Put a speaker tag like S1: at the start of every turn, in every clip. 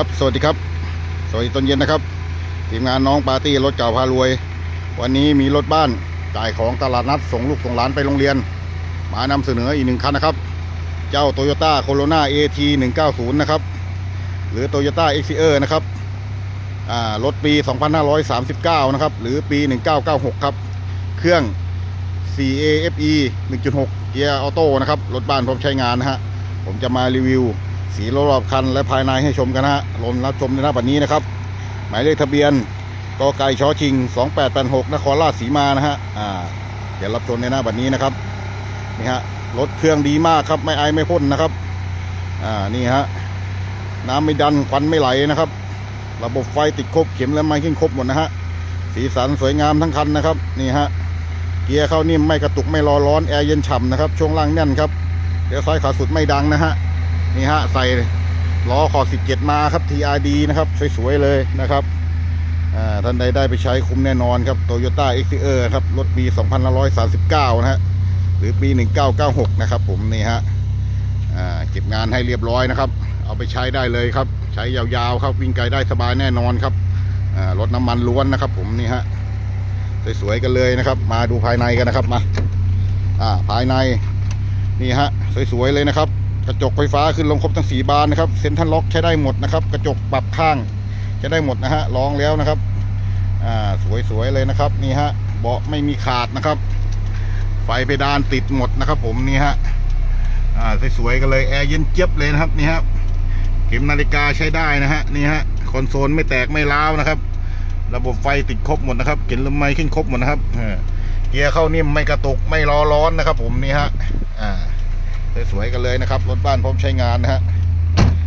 S1: ครับ สวัสดีครับ สวัสดีตอนเย็นนะครับ ทีมงานน้องปาร์ตี้รถเก่าพารวย วันนี้มีรถบ้านจ่ายของตลาดนัดส่งลูกส่งหลานไปโรงเรียน มานำเสนออีกหนึ่งคันนะครับ เจ้า Toyota Corona AT 190นะครับ หรือ Toyota x e r นะครับอ่ารถปี 2539 นะครับ หรือปี 1996 ครับ เครื่อง CAFE 1.6 เกียร์ออโต้นะครับ รถบ้านพร้อมใช้งานนะฮะ ผมจะมารีวิว สีรอบคันและภายในให้ชมกันนะฮะลนรับชมในหน้าบัดนี้นะครับ หมายเลขทะเบียนกไก่ชอชิง 2886 นครราชสีมานะฮะอ่าเดี๋ยวรับชมในหน้าบัดนี้นะครับนี่ฮะรถเครื่องดีมากครับไม่ไอไม่พ่นนะครับอ่านี่ฮะน้ำไม่ดันควันไม่ไหลนะครับ ระบบไฟติดครบเข็มและไม้ขึ้นครบหมดนะฮะสีสันสวยงามทั้งคันนะครับนี่ฮะเกียร์เข้านิ่มไม่กระตุกไม่รอร้อนแอร์เย็นฉ่ำนะครับช่วงล่างแน่นครับเดี๋ยวซ้ายขาสุดไม่ดังนะฮะ นี่ฮะใส่ล้อคอ17 มาครับ TRD นะครับ สวย ๆ เลยนะครับอ่าท่านใดได้ไปใช้คุ้มแน่นอนครับ Toyota x e r ครับ รถปี 2539 นะฮะ หรือปี 1996 นะครับผม นี่ฮะอ่าเก็บงานให้เรียบร้อยนะครับ เอาไปใช้ได้เลยครับ ใช้ยาวๆครับ วิ่งไกลได้สบายแน่นอนครับอ่ารถน้ำมันล้วนนะครับ ผมนี่ฮะ สวยๆกันเลยนะครับ มาดูภายในกันนะครับมาอ่าภายในนี่ฮะ สวยๆเลยนะครับ กระจกไฟฟ้าขึ้นลงครบทั้งสีบานนะครับเซ็นทรัลล็อกใช้ได้หมดนะครับ กระจกปรับข้างใช้ได้หมดนะฮะลองแล้วนะครับอ่าสวยๆเลยนะครับนี่ฮะเบาะไม่มีขาดนะครับ ไฟเพดานติดหมดนะครับ ผมนี่ฮะอ่าสวยๆกันเลยแอร์เย็นเจี๊ยบเลยนะครับนี่ฮะเข็มนาฬิกาใช้ได้นะฮะนี่ฮะคอนโซลไม่แตกไม่ร้าวนะครับ ระบบไฟติดครบหมดนะครับเข็นลมไม้ขึ้นครบหมดนะครับเกียร์เข้านิ่มไม่กระตุกไม่ร้อร้อนนะครับ ผมนี่ฮะอ่า สวยๆกันเลยนะครับ รถบ้านพร้อมใช้งานนะฮะ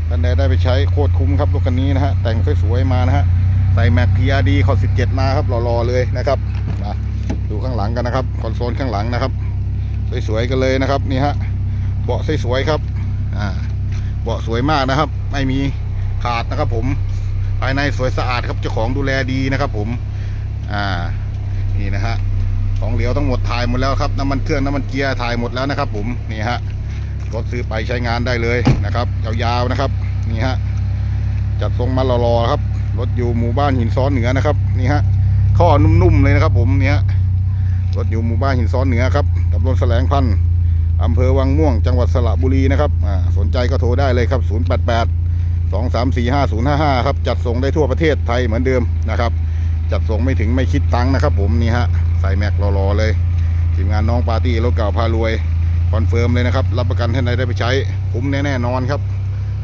S1: ท่านใดได้ไปใช้โคตรคุ้มครับรถคันนี้นะฮะแต่งสวยๆมานะฮะใส่แม็ก PRD ขอ17มาครับรอๆเลยนะครับมาดูข้างหลังกันนะครับคอนโซลข้างหลังนะครับ สวยๆกันเลยนะครับนี่ฮะเบาะสวยๆครับอ่าเบาะสวยมากนะครับ ไม่มีขาดนะครับ ผมภายในสวยสะอาดครับเจ้าของดูแลดีนะครับ ผมอ่านี่นะฮะของเหลวทั้งหมดถ่ายหมดแล้วครับน้ำมันเครื่องน้ำมันเกียร์ถ่ายหมดแล้วนะครับ ผมนี่ฮะ รถซื้อไปใช้งานได้เลยนะครับยาวๆนะครับนี่ฮะจัดทรงมารอๆครับรถอยู่หมู่บ้านหินซ้อนเหนือนะครับนี่ฮะข้อนุ่มๆเลยนะครับ ผมเนี่ยรถอยู่หมู่บ้านหินซ้อนเหนือครับตำบลแสลงพันธ์อำเภอวังม่วงจังหวัดสระบุรีนะครับสนใจก็โทรได้เลยครับ 088 2 3 4 5 0 5 5 ครับจัดส่งได้ทั่วประเทศไทยเหมือนเดิมนะครับ จัดส่งไม่ถึงไม่คิดตังค์นะครับ ผมนี่ฮะใส่แม็กรอๆเลยทีมงานน้องปาร์ตี้รถเก่าพารวย คอนเฟิร์มเลยนะครับ รับประกันท่านใดได้ไปใช้คุ้มแน่ๆนอนครับ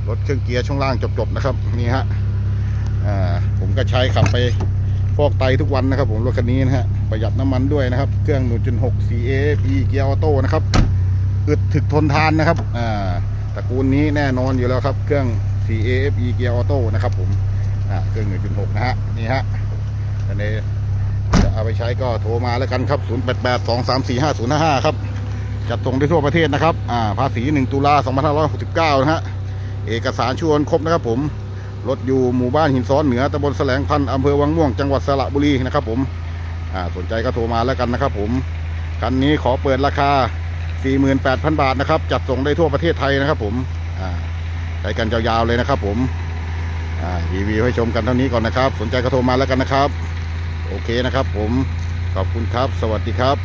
S1: รถเครื่องเกียร์ช่วงล่างจบๆนะครับนี่ฮะผมก็ใช้ขับไปฟอกไตทุกวันนะครับ ผมรถคันนี้นะฮะประหยัดน้ำมันด้วยนะครับ เครื่อง 1.6 CAP เกียร์ออโต้นะครับอึดถึกทนทานนะครับตระกูลนี้แน่นอนอยู่แล้วครับ เครื่อง CAFE เกียร์ออโต้นะครับผมเครื่อง 1.6 นะฮะนี่ฮะอันนี้จะเอาไปใช้ก็โทรมาแล้วกันครับ 088 234 5055 ครับ จัดส่งได้ทั่วประเทศนะครับอ่าภาษี 1 ตุลา2569 นะฮะ เอกสารชวนครบนะครับผม รถอยู่หมู่บ้านหินซ้อนเหนือตำบลแสลงพันธ์อำเภอวังม่วง จังหวัดสระบุรีนะครับผมอ่าสนใจก็โทรมาแล้วกันนะครับผม คันนี้ขอเปิดราคา 48,000 บาทนะครับ จัดส่งได้ทั่วประเทศไทยนะครับผมอ่าใช้กันยาวๆเลยนะครับผมอ่ารีวิวให้ชมกันเท่านี้ก่อนนะครับ สนใจก็โทรมาแล้วกันนะครับ โอเคนะครับผม ขอบคุณครับ สวัสดีครับ